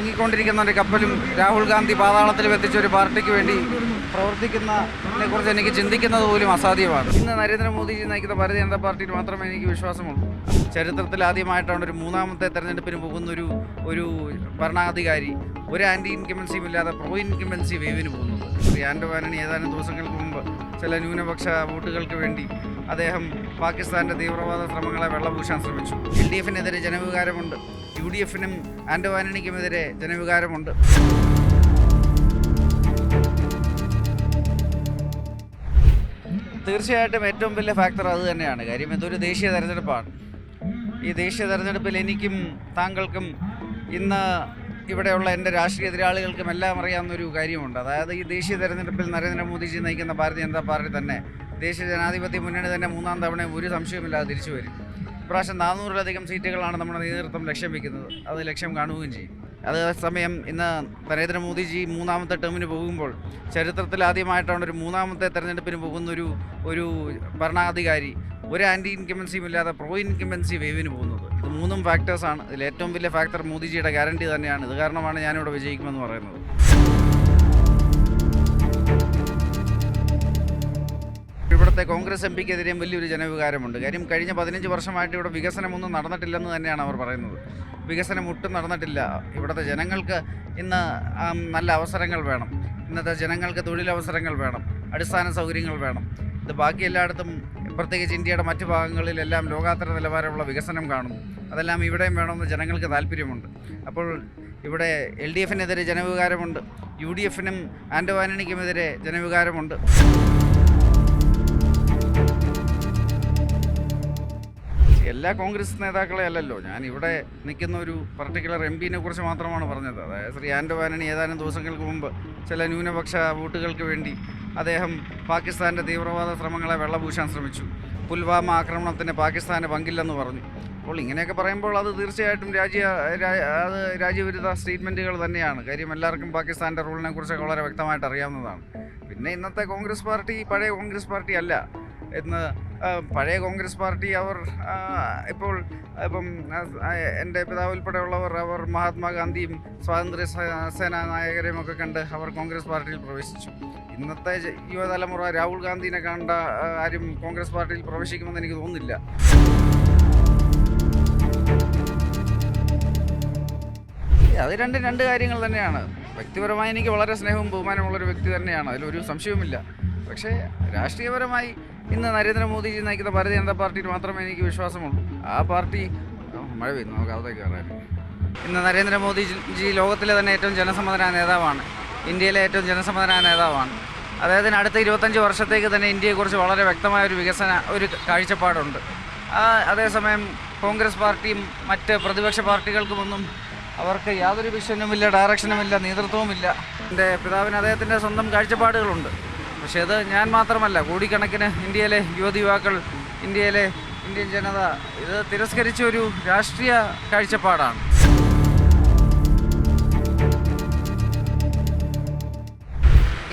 മുങ്ങിക്കൊണ്ടിരിക്കുന്ന ഒരു കപ്പലും രാഹുൽ ഗാന്ധി പാതാളത്തിൽ എത്തിച്ച ഒരു പാർട്ടിക്ക് വേണ്ടി പ്രവർത്തിക്കുന്നതിനെ കുറിച്ച് എനിക്ക് ചിന്തിക്കുന്നത് പോലും അസാധ്യമാണ്. ഇന്ന് നരേന്ദ്രമോദിജി നയിക്കുന്ന ഭാരതീയ ജനതാ പാർട്ടിയിൽ മാത്രമേ എനിക്ക് വിശ്വാസമുള്ളൂ. ചരിത്രത്തിൽ ആദ്യമായിട്ടാണ് ഒരു മൂന്നാമത്തെ തെരഞ്ഞെടുപ്പിന് പോകുന്ന ഒരു ഒരു ഭരണാധികാരി ഒരു ആന്റി ഇൻകമൻസിയും ഇല്ലാതെ പ്രോ ഇൻകമൻസി വേവിന് പോകുന്നത്. ആൻഡോ ആനണി ഏതാനും ദിവസങ്ങൾക്ക് മുമ്പ് ചില ന്യൂനപക്ഷ വോട്ടുകൾക്ക് വേണ്ടി അദ്ദേഹം പാകിസ്ഥാന്റെ തീവ്രവാദ ശ്രമങ്ങളെ വെള്ളപൂശാൻ ശ്രമിച്ചു. എൽ ഡി എഫിനെതിരെ ജനവികാരമുണ്ട്. യു ഡി എഫിനും ആൻഡോ ജനവികാരമുണ്ട്. തീർച്ചയായിട്ടും ഏറ്റവും വലിയ ഫാക്ടർ അത് തന്നെയാണ്. കാര്യം ഇതൊരു ദേശീയ തെരഞ്ഞെടുപ്പാണ്. ഈ ദേശീയ തെരഞ്ഞെടുപ്പിൽ എനിക്കും താങ്കൾക്കും ഇന്ന് ഇവിടെയുള്ള എന്റെ രാഷ്ട്രീയ എതിരാളികൾക്കും എല്ലാം അറിയാവുന്ന ഒരു കാര്യമുണ്ട്. അതായത് ഈ ദേശീയ തെരഞ്ഞെടുപ്പിൽ നരേന്ദ്രമോദിജി നയിക്കുന്ന ഭാരതീയ ജനതാ പാർട്ടി തന്നെ ദേശീയ ജനാധിപത്യ മുന്നണി തന്നെ മൂന്നാം തവണ ഒരു സംശയമില്ലാതെ തിരിച്ചു വരും. ഇപ്രാവശ്യം നാനൂറിലധികം സീറ്റുകളാണ് നമ്മുടെ നേതൃത്വം ലക്ഷ്യം വെക്കുന്നത്. അത് ലക്ഷ്യം കാണുകയും ചെയ്യും. അതേസമയം ഇന്ന് നരേന്ദ്രമോദിജി മൂന്നാമത്തെ ടേമിന് പോകുമ്പോൾ ചരിത്രത്തിൽ ആദ്യമായിട്ടാണ് ഒരു മൂന്നാമത്തെ തെരഞ്ഞെടുപ്പിന് പോകുന്നൊരു ഒരു ഭരണാധികാരി ഒരു ആന്റി ഇൻകമൻസിയും ഇല്ലാതെ പ്രോ ഇൻകമൻസി വേവിന് പോകുന്നത്. ഇത് മൂന്നും ഫാക്ടേഴ്സാണ് ഇതിൽ ഏറ്റവും വലിയ ഫാക്ടർ മോദിജിയുടെ ഗ്യാരണ്ടി തന്നെയാണ്. ഇത് കാരണമാണ് ഞാനിവിടെ വിജയിക്കുമെന്ന് പറയുന്നത്. ഇവിടുത്തെ കോൺഗ്രസ് എം പിക്കെതിരെയും വലിയൊരു ജനവികാരമുണ്ട്. കാര്യം കഴിഞ്ഞ പതിനഞ്ച് വർഷമായിട്ട് ഇവിടെ വികസനമൊന്നും നടന്നിട്ടില്ലെന്ന് തന്നെയാണ് അവർ പറയുന്നത്. വികസനം ഒട്ടും നടന്നിട്ടില്ല. ഇവിടുത്തെ ജനങ്ങൾക്ക് ഇന്ന് നല്ല അവസരങ്ങൾ വേണം. ഇന്നത്തെ ജനങ്ങൾക്ക് തൊഴിലവസരങ്ങൾ വേണം. അടിസ്ഥാന സൗകര്യങ്ങൾ വേണം. ഇത് ബാക്കി എല്ലായിടത്തും പ്രത്യേകിച്ച് ഇന്ത്യയുടെ മറ്റു ഭാഗങ്ങളിലെല്ലാം ലോകാത്തര നിലവാരമുള്ള വികസനം കാണുന്നു. അതെല്ലാം ഇവിടെയും വേണമെന്ന് ജനങ്ങൾക്ക് താല്പര്യമുണ്ട്. അപ്പോൾ ഇവിടെ എൽ ഡി എഫിനെതിരെ ജനവികാരമുണ്ട്. യു ഡി എഫിനും ആൻഡോ ജനവികാരമുണ്ട്. എല്ലാ കോൺഗ്രസ് നേതാക്കളെ അല്ലല്ലോ. ഞാൻ ഇവിടെ നിൽക്കുന്ന ഒരു പർട്ടിക്കുലർ എം പിനെ കുറിച്ച് മാത്രമാണ് പറഞ്ഞത്. അതായത് ശ്രീ ആൻഡോ ആന്റണി ഏതാനും ദിവസങ്ങൾക്ക് മുമ്പ് ചില ന്യൂനപക്ഷ വോട്ടുകൾക്ക് വേണ്ടി അദ്ദേഹം പാകിസ്ഥാന്റെ തീവ്രവാദ ശ്രമങ്ങളെ വെള്ളപൂശാൻ ശ്രമിച്ചു. പുൽവാമ ആക്രമണത്തിന് പാകിസ്ഥാന് പങ്കില്ലെന്ന് പറഞ്ഞു. അപ്പോൾ ഇങ്ങനെയൊക്കെ പറയുമ്പോൾ അത് തീർച്ചയായിട്ടും രാജ്യ അത് രാജ്യവിരുദ്ധ സ്റ്റേറ്റ്മെന്റുകൾ തന്നെയാണ്. കാര്യം എല്ലാവർക്കും പാകിസ്ഥാന്റെ റൂളിനെ കുറിച്ചൊക്കെ വളരെ വ്യക്തമായിട്ട് അറിയാവുന്നതാണ്. പിന്നെ ഇന്നത്തെ കോൺഗ്രസ് പാർട്ടി പഴയ കോൺഗ്രസ് പാർട്ടി അല്ല. ഇന്ന് ആ, പഴയ കോൺഗ്രസ് പാർട്ടി അവർ ഇപ്പോൾ ഇപ്പം എന്റെ പിതാവ് ഉൾപ്പെടെയുള്ളവർ അവർ മഹാത്മാഗാന്ധിയും സ്വാതന്ത്ര്യ സേനാ നായകരെയും ഒക്കെ കണ്ട് അവർ കോൺഗ്രസ് പാർട്ടിയിൽ പ്രവേശിച്ചു. ഇന്നത്തെ യുവതലമുറ രാഹുൽ ഗാന്ധിനെ കണ്ട ആരും കോൺഗ്രസ് പാർട്ടിയിൽ പ്രവേശിക്കുമെന്ന് എനിക്ക് തോന്നുന്നില്ല. അത് രണ്ട് രണ്ട് കാര്യങ്ങൾ തന്നെയാണ്. വ്യക്തിപരമായി എനിക്ക് വളരെ സ്നേഹവും ബഹുമാനമുള്ളൊരു വ്യക്തി തന്നെയാണ്. അതിലൊരു സംശയവുമില്ല. പക്ഷേ രാഷ്ട്രീയപരമായി ഇന്ന് നരേന്ദ്രമോദിജി നയിക്കുന്ന ഭാരതീയ ജനതാ പാർട്ടിയിൽ മാത്രമേ എനിക്ക് വിശ്വാസമുള്ളൂ. ആ പാർട്ടി മഴ പെയ്യുന്നു നമുക്ക് അവിടേക്ക് കയറാൻ ഇന്ന് നരേന്ദ്രമോദിജി ലോകത്തിലെ തന്നെ ഏറ്റവും ജനസമ്മതനായ നേതാവാണ്. ഇന്ത്യയിലെ ഏറ്റവും ജനസമ്മതനായ നേതാവാണ്. അദ്ദേഹത്തിന് അടുത്ത ഇരുപത്തഞ്ച് വർഷത്തേക്ക് തന്നെ ഇന്ത്യയെക്കുറിച്ച് വളരെ വ്യക്തമായ ഒരു വികസന ഒരു കാഴ്ചപ്പാടുണ്ട്. അതേസമയം കോൺഗ്രസ് പാർട്ടിയും മറ്റ് പ്രതിപക്ഷ പാർട്ടികൾക്കുമൊന്നും അവർക്ക് യാതൊരു വിഷനുമില്ല ഡയറക്ഷനുമില്ല നേതൃത്വവുമില്ല. എന്റെ പിതാവിന് അദ്ദേഹത്തിന്റെ സ്വന്തം കാഴ്ചപ്പാടുകളുണ്ട്. പക്ഷേ അത് ഞാൻ മാത്രമല്ല കോടിക്കണക്കിന് ഇന്ത്യയിലെ യുവതി യുവാക്കൾ ഇന്ത്യയിലെ ഇന്ത്യൻ ജനത ഇത് തിരസ്കരിച്ച ഒരു രാഷ്ട്രീയ കാഴ്ചപ്പാടാണ്.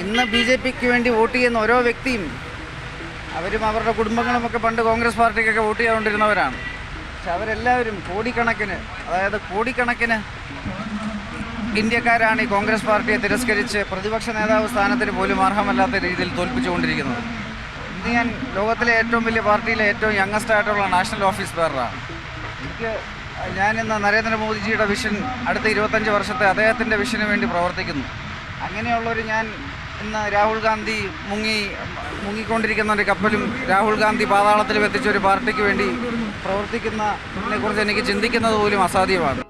ഇന്ന് ബി ജെ പിക്ക് വേണ്ടി വോട്ട് ചെയ്യുന്ന ഓരോ വ്യക്തിയും അവരും അവരുടെ കുടുംബങ്ങളുമൊക്കെ പണ്ട് കോൺഗ്രസ് പാർട്ടിക്കൊക്കെ വോട്ട് ചെയ്തുകൊണ്ടിരുന്നവരാണ് പക്ഷെ അവരെല്ലാവരും കോടിക്കണക്കിന് അതായത് കോടിക്കണക്കിന് ഇന്ത്യക്കാരാണ് ഈ കോൺഗ്രസ് പാർട്ടിയെ തിരസ്കരിച്ച് പ്രതിപക്ഷ നേതാവ് സ്ഥാനത്തിന് പോലും അർഹമല്ലാത്ത രീതിയിൽ തോൽപ്പിച്ചുകൊണ്ടിരിക്കുന്നത്. ഇന്ന് ഞാൻ ലോകത്തിലെ ഏറ്റവും വലിയ പാർട്ടിയിലെ ഏറ്റവും യങ്ങസ്റ്റ് ആയിട്ടുള്ള നാഷണൽ ഓഫീസ് ബെയറാണ് എനിക്ക് ഞാനിന്ന് നരേന്ദ്രമോദിജിയുടെ വിഷൻ അടുത്ത ഇരുപത്തഞ്ച് വർഷത്തെ അദ്ദേഹത്തിന്റെ വിഷന് വേണ്ടി പ്രവർത്തിക്കുന്നു. അങ്ങനെയുള്ളൊരു ഞാൻ ഇന്ന് രാഹുൽ ഗാന്ധി മുങ്ങി മുങ്ങിക്കൊണ്ടിരിക്കുന്ന ഒരു കപ്പലും രാഹുൽ ഗാന്ധി പാതാളത്തിലും എത്തിച്ച ഒരു പാർട്ടിക്ക് വേണ്ടി പ്രവർത്തിക്കുന്നതിനെക്കുറിച്ച് എനിക്ക് ചിന്തിക്കുന്നത് പോലും അസാധ്യമാണ്.